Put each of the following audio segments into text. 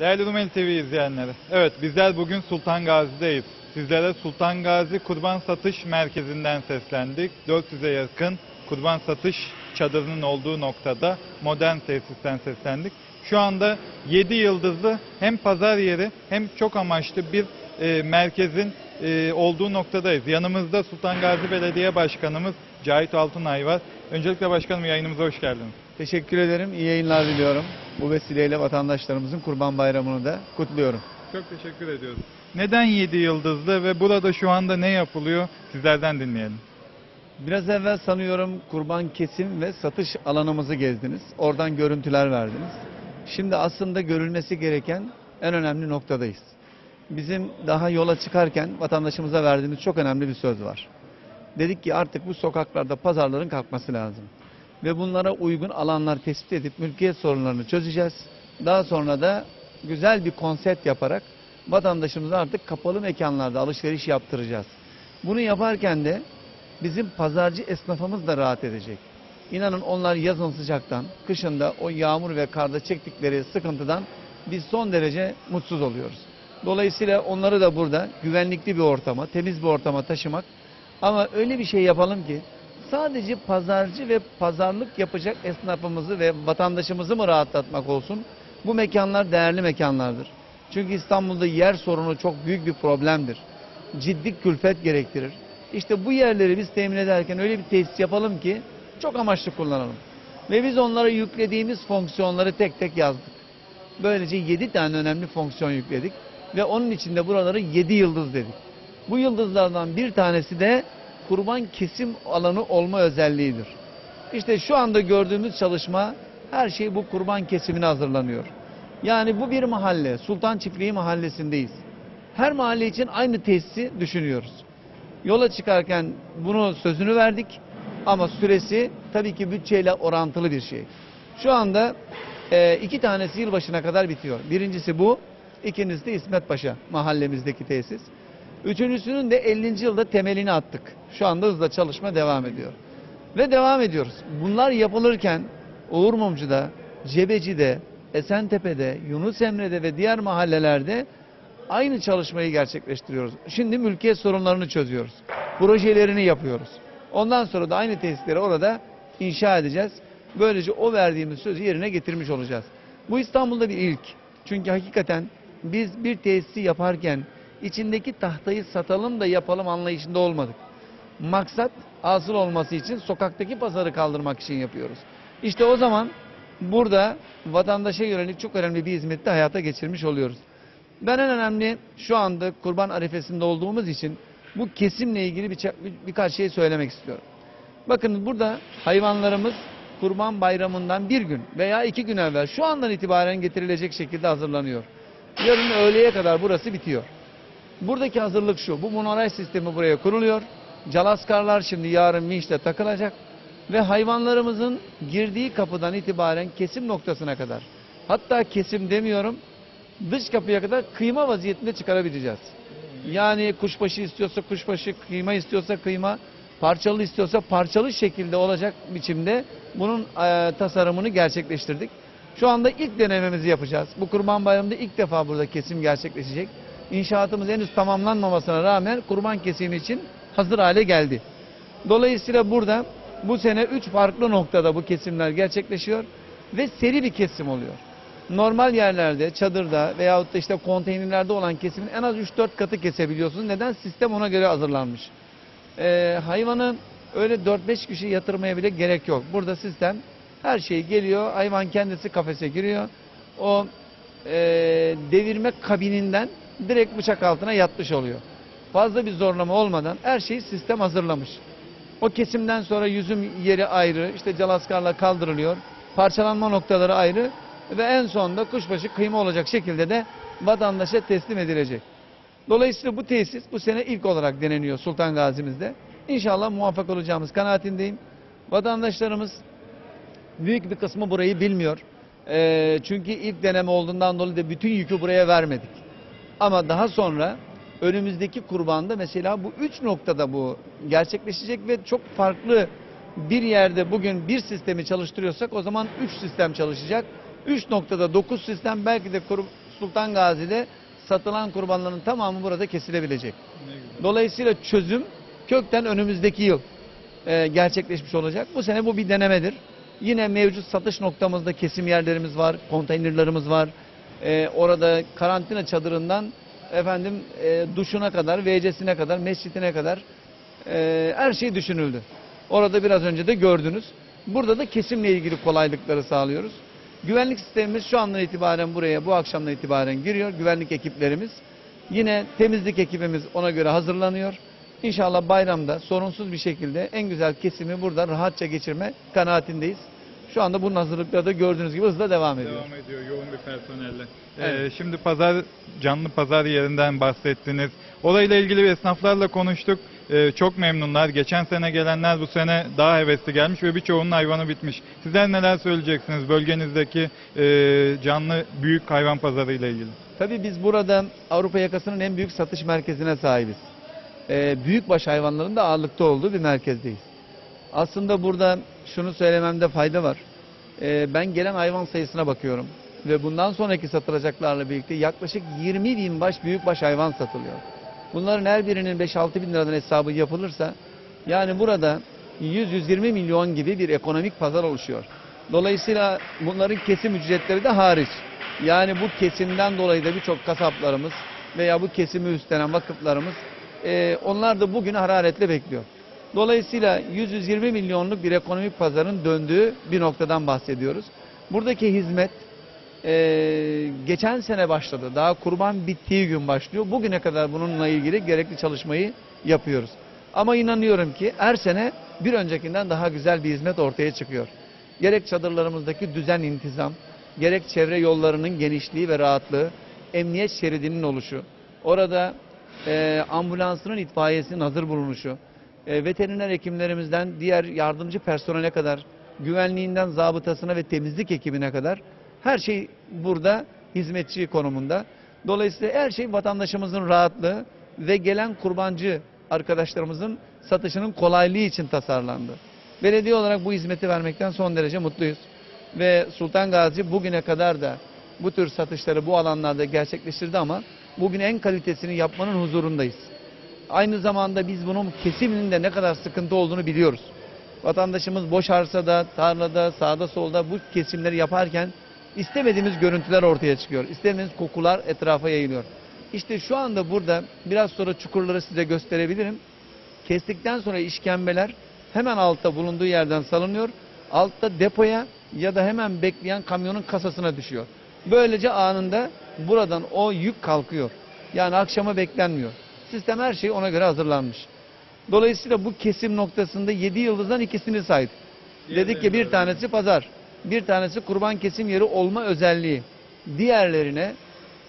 Değerli Rumeli TV izleyenleri. Evet bizler bugün Sultan Gazi'deyiz. Sizlere Sultan Gazi Kurban Satış Merkezi'nden seslendik. 400'e yakın kurban satış çadırının olduğu noktada modern tesisten seslendik. Şu anda 7 yıldızlı hem pazar yeri hem çok amaçlı bir e, merkezin e, olduğu noktadayız. Yanımızda Sultan Gazi Belediye Başkanımız Cahit Altınay var. Öncelikle başkanım yayınımıza hoş geldiniz. Teşekkür ederim. İyi yayınlar diliyorum. Bu vesileyle vatandaşlarımızın Kurban Bayramı'nı da kutluyorum. Çok teşekkür ediyoruz. Neden 7 yıldızlı ve burada şu anda ne yapılıyor sizlerden dinleyelim. Biraz evvel sanıyorum kurban kesim ve satış alanımızı gezdiniz. Oradan görüntüler verdiniz. Şimdi aslında görülmesi gereken en önemli noktadayız. Bizim daha yola çıkarken vatandaşımıza verdiğimiz çok önemli bir söz var. Dedik ki artık bu sokaklarda pazarların kalkması lazım. Ve bunlara uygun alanlar tespit edip mülkiyet sorunlarını çözeceğiz. Daha sonra da güzel bir konsept yaparak vatandaşımıza artık kapalı mekanlarda alışveriş yaptıracağız. Bunu yaparken de bizim pazarcı esnafımız da rahat edecek. İnanın onlar yazın sıcaktan, kışında o yağmur ve karda çektikleri sıkıntıdan biz son derece mutsuz oluyoruz. Dolayısıyla onları da burada güvenlikli bir ortama, temiz bir ortama taşımak ama öyle bir şey yapalım ki sadece pazarcı ve pazarlık yapacak esnafımızı ve vatandaşımızı mı rahatlatmak olsun? Bu mekanlar değerli mekanlardır. Çünkü İstanbul'da yer sorunu çok büyük bir problemdir. Ciddi külfet gerektirir. İşte bu yerleri biz temin ederken öyle bir tesis yapalım ki çok amaçlı kullanalım. Ve biz onlara yüklediğimiz fonksiyonları tek tek yazdık. Böylece 7 tane önemli fonksiyon yükledik ve onun içinde buraları 7 yıldız dedik. Bu yıldızlardan bir tanesi de kurban kesim alanı olma özelliğidir. İşte şu anda gördüğümüz çalışma her şey bu kurban kesimine hazırlanıyor. Yani bu bir mahalle, Sultan Çiftliği mahallesindeyiz. Her mahalle için aynı tesisi düşünüyoruz. Yola çıkarken bunu sözünü verdik ama süresi tabii ki bütçeyle orantılı bir şey. Şu anda e, iki tanesi yılbaşına kadar bitiyor. Birincisi bu, ikincisi de İsmet Paşa mahallemizdeki tesis. Üçüncüsünün de 50. yılda temelini attık. Şu anda hızla çalışma devam ediyor. Ve devam ediyoruz. Bunlar yapılırken Uğur Mumcu'da, Cebeci'de, Esentepe'de, Yunus Emre'de ve diğer mahallelerde aynı çalışmayı gerçekleştiriyoruz. Şimdi mülkiyet sorunlarını çözüyoruz. Projelerini yapıyoruz. Ondan sonra da aynı tesisleri orada inşa edeceğiz. Böylece o verdiğimiz sözü yerine getirmiş olacağız. Bu İstanbul'da bir ilk. Çünkü hakikaten biz bir tesisi yaparken içindeki tahtayı satalım da yapalım anlayışında olmadık. Maksat asıl olması için sokaktaki pazarı kaldırmak için yapıyoruz. İşte o zaman burada vatandaşa yönelik çok önemli bir hizmette hayata geçirmiş oluyoruz. Ben en önemli şu anda kurban arifesinde olduğumuz için bu kesimle ilgili bir, birkaç şey söylemek istiyorum. Bakın burada hayvanlarımız kurban bayramından bir gün veya iki gün evvel şu andan itibaren getirilecek şekilde hazırlanıyor. Yarın öğleye kadar burası bitiyor. Buradaki hazırlık şu. Bu monoray sistemi buraya kuruluyor. Calaskarlar şimdi yarın vinçle takılacak. Ve hayvanlarımızın girdiği kapıdan itibaren kesim noktasına kadar. Hatta kesim demiyorum. Dış kapıya kadar kıyma vaziyetinde çıkarabileceğiz. Yani kuşbaşı istiyorsa kuşbaşı, kıyma istiyorsa kıyma, parçalı istiyorsa parçalı şekilde olacak biçimde bunun e, tasarımını gerçekleştirdik. Şu anda ilk denememizi yapacağız. Bu Kurban Bayramı'nda ilk defa burada kesim gerçekleşecek. İnşaatımız henüz tamamlanmamasına rağmen kurban kesimi için hazır hale geldi. Dolayısıyla burada bu sene 3 farklı noktada bu kesimler gerçekleşiyor ve seri bir kesim oluyor. Normal yerlerde, çadırda veyahut da işte konteynerlerde olan kesimin en az 3-4 katı kesebiliyorsunuz. Neden? Sistem ona göre hazırlanmış. Ee, hayvanı öyle 4-5 kişi yatırmaya bile gerek yok. Burada sistem her şey geliyor, hayvan kendisi kafese giriyor. O e, devirme kabininden direkt bıçak altına yatmış oluyor. Fazla bir zorlama olmadan her şeyi sistem hazırlamış. O kesimden sonra yüzüm yeri ayrı, işte calaskarla kaldırılıyor. Parçalanma noktaları ayrı ve en sonunda kuşbaşı kıyma olacak şekilde de vatandaşa teslim edilecek. Dolayısıyla bu tesis bu sene ilk olarak deneniyor Sultan Gazi'mizde. İnşallah muvaffak olacağımız kanaatindeyim. Vatandaşlarımız büyük bir kısmı burayı bilmiyor. Ee, çünkü ilk deneme olduğundan dolayı da bütün yükü buraya vermedik. Ama daha sonra önümüzdeki kurbanda mesela bu üç noktada bu gerçekleşecek ve çok farklı bir yerde bugün bir sistemi çalıştırıyorsak o zaman üç sistem çalışacak. Üç noktada dokuz sistem belki de Sultan Gazi'de satılan kurbanların tamamı burada kesilebilecek. Dolayısıyla çözüm kökten önümüzdeki yıl e, gerçekleşmiş olacak. Bu sene bu bir denemedir. Yine mevcut satış noktamızda kesim yerlerimiz var, konteynerlarımız var. E, orada karantina çadırından efendim e, duşuna kadar, WC'sine kadar, mescidine kadar e, her şey düşünüldü. Orada biraz önce de gördünüz. Burada da kesimle ilgili kolaylıkları sağlıyoruz. Güvenlik sistemimiz şu andan itibaren buraya, bu akşamdan itibaren giriyor. Güvenlik ekiplerimiz. Yine temizlik ekibimiz ona göre hazırlanıyor. İnşallah bayramda sorunsuz bir şekilde en güzel kesimi burada rahatça geçirme kanaatindeyiz. Şu anda bunun hazırlıkları da gördüğünüz gibi hızla devam ediyor. Devam ediyor yoğun bir personelle. Evet. Ee, şimdi pazar canlı pazar yerinden bahsettiniz. Olayla ilgili esnaflarla konuştuk. Ee, çok memnunlar. Geçen sene gelenler bu sene daha hevesli gelmiş ve birçoğunun hayvanı bitmiş. Sizler neler söyleyeceksiniz bölgenizdeki e, canlı büyük hayvan pazarı ile ilgili? Tabii biz burada Avrupa yakasının en büyük satış merkezine sahibiz. Ee, büyükbaş hayvanların da ağırlıkta olduğu bir merkezdeyiz. Aslında burada şunu söylememde fayda var. Ee, ben gelen hayvan sayısına bakıyorum. Ve bundan sonraki satılacaklarla birlikte yaklaşık 20 bin baş büyükbaş hayvan satılıyor. Bunların her birinin 5-6 bin liradan hesabı yapılırsa yani burada 100-120 milyon gibi bir ekonomik pazar oluşuyor. Dolayısıyla bunların kesim ücretleri de hariç. Yani bu kesimden dolayı da birçok kasaplarımız veya bu kesimi üstlenen vakıflarımız e, onlar da bugünü hararetle bekliyor. Dolayısıyla 100-120 milyonluk bir ekonomik pazarın döndüğü bir noktadan bahsediyoruz. Buradaki hizmet e, geçen sene başladı. Daha kurban bittiği gün başlıyor. Bugüne kadar bununla ilgili gerekli çalışmayı yapıyoruz. Ama inanıyorum ki her sene bir öncekinden daha güzel bir hizmet ortaya çıkıyor. Gerek çadırlarımızdaki düzen intizam, gerek çevre yollarının genişliği ve rahatlığı, emniyet şeridinin oluşu, orada e, ambulansının itfaiyesinin hazır bulunuşu, e, veteriner hekimlerimizden diğer yardımcı personele kadar, güvenliğinden zabıtasına ve temizlik ekibine kadar her şey burada hizmetçi konumunda. Dolayısıyla her şey vatandaşımızın rahatlığı ve gelen kurbancı arkadaşlarımızın satışının kolaylığı için tasarlandı. Belediye olarak bu hizmeti vermekten son derece mutluyuz. Ve Sultan Gazi bugüne kadar da bu tür satışları bu alanlarda gerçekleştirdi ama bugün en kalitesini yapmanın huzurundayız. Aynı zamanda biz bunun kesiminin de ne kadar sıkıntı olduğunu biliyoruz. Vatandaşımız boş arsada, tarlada, sağda solda bu kesimleri yaparken istemediğimiz görüntüler ortaya çıkıyor. İstemediğimiz kokular etrafa yayılıyor. İşte şu anda burada biraz sonra çukurları size gösterebilirim. Kestikten sonra işkembeler hemen altta bulunduğu yerden salınıyor. Altta depoya ya da hemen bekleyen kamyonun kasasına düşüyor. Böylece anında buradan o yük kalkıyor. Yani akşama beklenmiyor. Sistem her şey ona göre hazırlanmış. Dolayısıyla bu kesim noktasında 7 yıldızdan ikisini saydık. Dedik ki bir tanesi pazar, bir tanesi kurban kesim yeri olma özelliği. Diğerlerine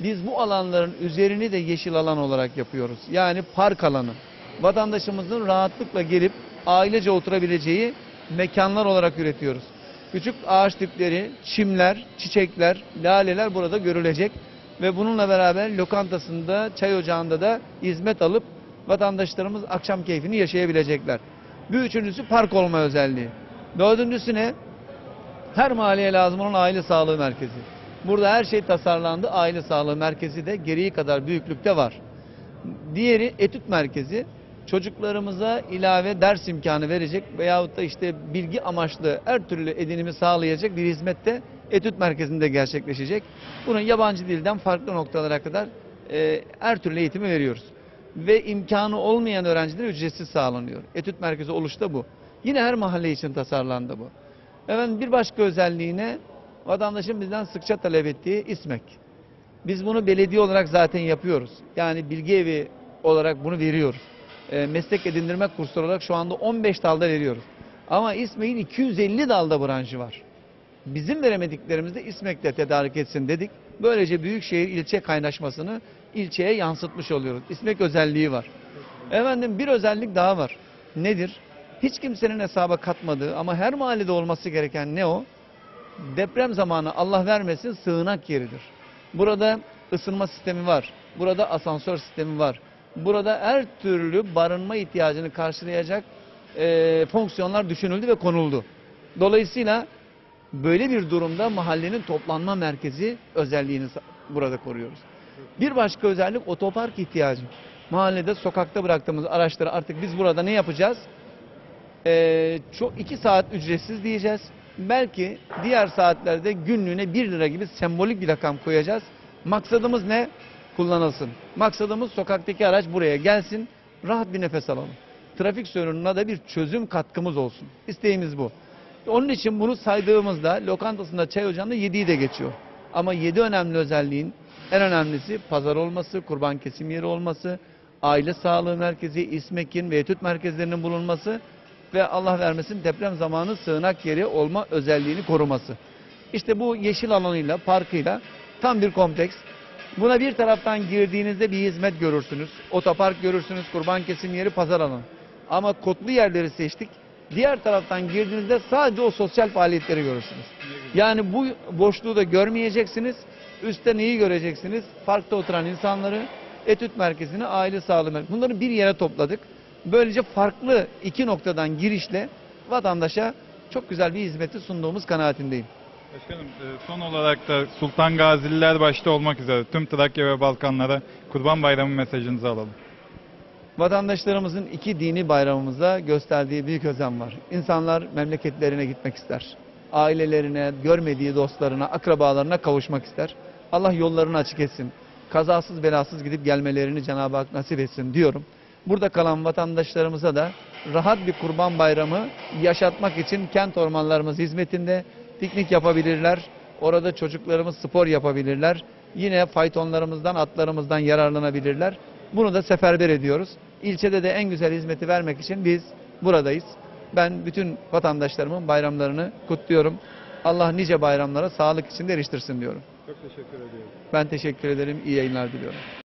biz bu alanların üzerini de yeşil alan olarak yapıyoruz. Yani park alanı. Vatandaşımızın rahatlıkla gelip ailece oturabileceği mekanlar olarak üretiyoruz. Küçük ağaç tipleri, çimler, çiçekler, laleler burada görülecek ve bununla beraber lokantasında, çay ocağında da hizmet alıp vatandaşlarımız akşam keyfini yaşayabilecekler. Bir üçüncüsü park olma özelliği. Dördüncüsü ne? Her mahalleye lazım olan aile sağlığı merkezi. Burada her şey tasarlandı. Aile sağlığı merkezi de gereği kadar büyüklükte var. Diğeri etüt merkezi. Çocuklarımıza ilave ders imkanı verecek veyahut da işte bilgi amaçlı her türlü edinimi sağlayacak bir hizmet de etüt merkezinde gerçekleşecek. Bunun yabancı dilden farklı noktalara kadar e, her türlü eğitimi veriyoruz. Ve imkanı olmayan öğrencilere ücretsiz sağlanıyor. Etüt merkezi oluşta bu. Yine her mahalle için tasarlandı bu. Efendim bir başka özelliğine vatandaşın bizden sıkça talep ettiği İSMEK. Biz bunu belediye olarak zaten yapıyoruz. Yani bilgi evi olarak bunu veriyoruz. E, meslek edindirme kursları olarak şu anda 15 dalda veriyoruz. Ama İSMEK'in 250 dalda branşı var. Bizim veremediklerimizi İSMEK'te tedarik etsin dedik. Böylece büyükşehir ilçe kaynaşmasını ilçeye yansıtmış oluyoruz. İSMEK özelliği var. Efendim bir özellik daha var. Nedir? Hiç kimsenin hesaba katmadığı ama her mahallede olması gereken ne o? Deprem zamanı Allah vermesin sığınak yeridir. Burada ısınma sistemi var. Burada asansör sistemi var. Burada her türlü barınma ihtiyacını karşılayacak e, fonksiyonlar düşünüldü ve konuldu. Dolayısıyla böyle bir durumda mahallenin toplanma merkezi özelliğini burada koruyoruz. Bir başka özellik otopark ihtiyacı. Mahallede sokakta bıraktığımız araçları artık biz burada ne yapacağız? Ee, çok iki saat ücretsiz diyeceğiz. Belki diğer saatlerde günlüğüne 1 lira gibi sembolik bir rakam koyacağız. Maksadımız ne? Kullanılsın. Maksadımız sokaktaki araç buraya gelsin, rahat bir nefes alalım. Trafik sorununa da bir çözüm katkımız olsun. İsteğimiz bu. Onun için bunu saydığımızda lokantasında çay ocağında 7'yi de geçiyor. Ama 7 önemli özelliğin en önemlisi pazar olması, kurban kesim yeri olması, aile sağlığı merkezi, İSMEK'in ve etüt merkezlerinin bulunması ve Allah vermesin deprem zamanı sığınak yeri olma özelliğini koruması. İşte bu yeşil alanıyla, parkıyla tam bir kompleks. Buna bir taraftan girdiğinizde bir hizmet görürsünüz. Otopark görürsünüz, kurban kesim yeri, pazar alanı. Ama kodlu yerleri seçtik. Diğer taraftan girdiğinizde sadece o sosyal faaliyetleri görürsünüz. Yani bu boşluğu da görmeyeceksiniz. Üstte neyi göreceksiniz? Parkta oturan insanları, etüt merkezini, aile sağlığı merkezini. Bunları bir yere topladık. Böylece farklı iki noktadan girişle vatandaşa çok güzel bir hizmeti sunduğumuz kanaatindeyim. Başkanım e, son olarak da Sultan Gazililer başta olmak üzere tüm Trakya ve Balkanlara Kurban Bayramı mesajınızı alalım. Vatandaşlarımızın iki dini bayramımıza gösterdiği büyük özen var. İnsanlar memleketlerine gitmek ister. Ailelerine, görmediği dostlarına, akrabalarına kavuşmak ister. Allah yollarını açık etsin. Kazasız belasız gidip gelmelerini Cenab-ı Hak nasip etsin diyorum. Burada kalan vatandaşlarımıza da rahat bir kurban bayramı yaşatmak için kent ormanlarımız hizmetinde piknik yapabilirler. Orada çocuklarımız spor yapabilirler. Yine faytonlarımızdan, atlarımızdan yararlanabilirler. Bunu da seferber ediyoruz. İlçede de en güzel hizmeti vermek için biz buradayız. Ben bütün vatandaşlarımın bayramlarını kutluyorum. Allah nice bayramlara sağlık içinde eriştirsin diyorum. Çok teşekkür ediyorum. Ben teşekkür ederim. İyi yayınlar diliyorum.